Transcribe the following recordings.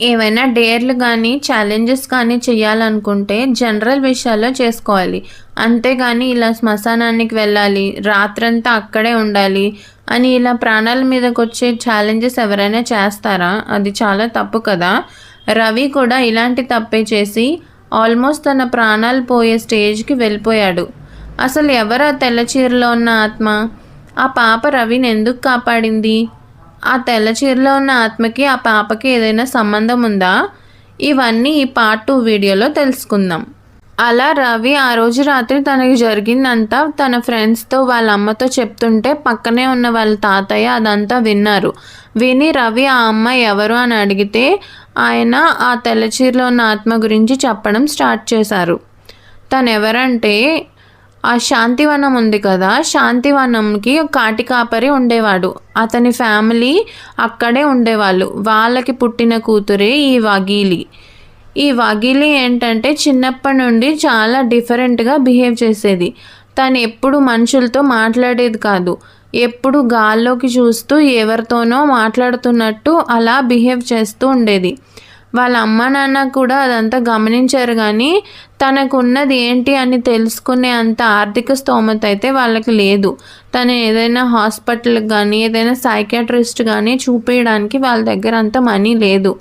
ఏవైనా డేర్లు కానీ ఛాలెంజెస్ కానీ చేయాలనుకుంటే జనరల్ విషయాల్లో చేసుకోవాలి. అంతేగాని ఇలా శ్మశానానికి వెళ్ళాలి రాత్రంతా అక్కడే ఉండాలి అని ఇలా ప్రాణాల మీదకి వచ్చే ఛాలెంజెస్ ఎవరైనా చేస్తారా? అది చాలా తప్పు కదా. రవి కూడా ఇలాంటి తప్పే చేసి ఆల్మోస్ట్ తన ప్రాణాలు పోయే స్టేజ్కి వెళ్ళిపోయాడు. అసలు ఎవరు ఆ తెల్ల చీరలో ఉన్న ఆత్మ? ఆ పాప రవిని ఎందుకు కాపాడింది? ఆ తెల్ల చీరలో ఉన్న ఆత్మకి ఆ పాపకి ఏదైనా సంబంధం ఉందా? ఇవన్నీ ఈ పార్ట్ టూ వీడియోలో తెలుసుకుందాం. అలా రవి ఆ రోజు రాత్రి తనకి జరిగిందంతా తన ఫ్రెండ్స్తో వాళ్ళ అమ్మతో చెప్తుంటే పక్కనే ఉన్న వాళ్ళ తాతయ్య అదంతా విన్నారు. విని రవి ఆ అమ్మాయి ఎవరు అని అడిగితే ఆయన ఆ తెల్ల చీరలో ఉన్న ఆత్మ గురించి చెప్పడం స్టార్ట్ చేశారు. తను ఎవరంటే ఆ శాంతివనం ఉంది కదా శాంతివనంకి కాటి కాపరి ఉండేవాడు. అతని ఫ్యామిలీ అక్కడే ఉండేవాళ్ళు. వాళ్ళకి పుట్టిన కూతురే ఈ వగీలి. ఈ వగీలి ఏంటంటే చిన్నప్పటి నుండి చాలా డిఫరెంట్గా బిహేవ్ చేసేది. తను ఎప్పుడు మనుషులతో మాట్లాడేది కాదు. ఎప్పుడు గాల్లోకి చూస్తూ ఎవరితోనో మాట్లాడుతున్నట్టు అలా బిహేవ్ చేస్తూ ఉండేది. వాళ్ళ అమ్మ నాన్న కూడా అదంతా గమనించారు కానీ తనకున్నది ఏంటి అని తెలుసుకునే అంత ఆర్థిక స్తోమత అయితే వాళ్ళకి లేదు. తను ఏదైనా హాస్పిటల్కి కానీ ఏదైనా సైకాట్రిస్ట్ కానీ చూపించడానికి వాళ్ళ దగ్గర అంత మనీ లేదు.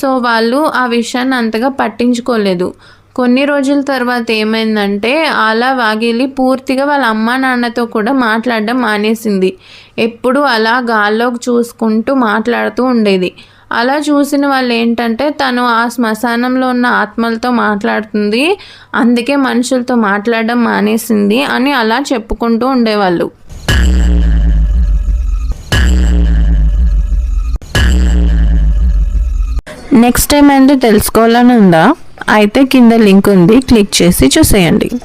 సో వాళ్ళు ఆ విషయాన్ని అంతగా పట్టించుకోలేదు. కొన్ని రోజుల తర్వాత ఏమైందంటే అలా వాగిలి పూర్తిగా వాళ్ళ అమ్మ నాన్నతో కూడా మాట్లాడడం మానేసింది. ఎప్పుడు అలా గాల్లోకి చూసుకుంటూ మాట్లాడుతూ ఉండేది. అలా చూసిన వాళ్ళు ఏంటంటే తను ఆ శ్మశానంలో ఉన్న ఆత్మలతో మాట్లాడుతుంది. అందుకే మనుషులతో మాట్లాడడం మానేసింది అని అలా చెప్పుకుంటూ ఉండేవాళ్ళు. నెక్స్ట్ టైం ఏంటో తెలుసుకోవాలని ఉందా? అయితే కింద లింక్ ఉంది. క్లిక్ చేసి చూసేయండి.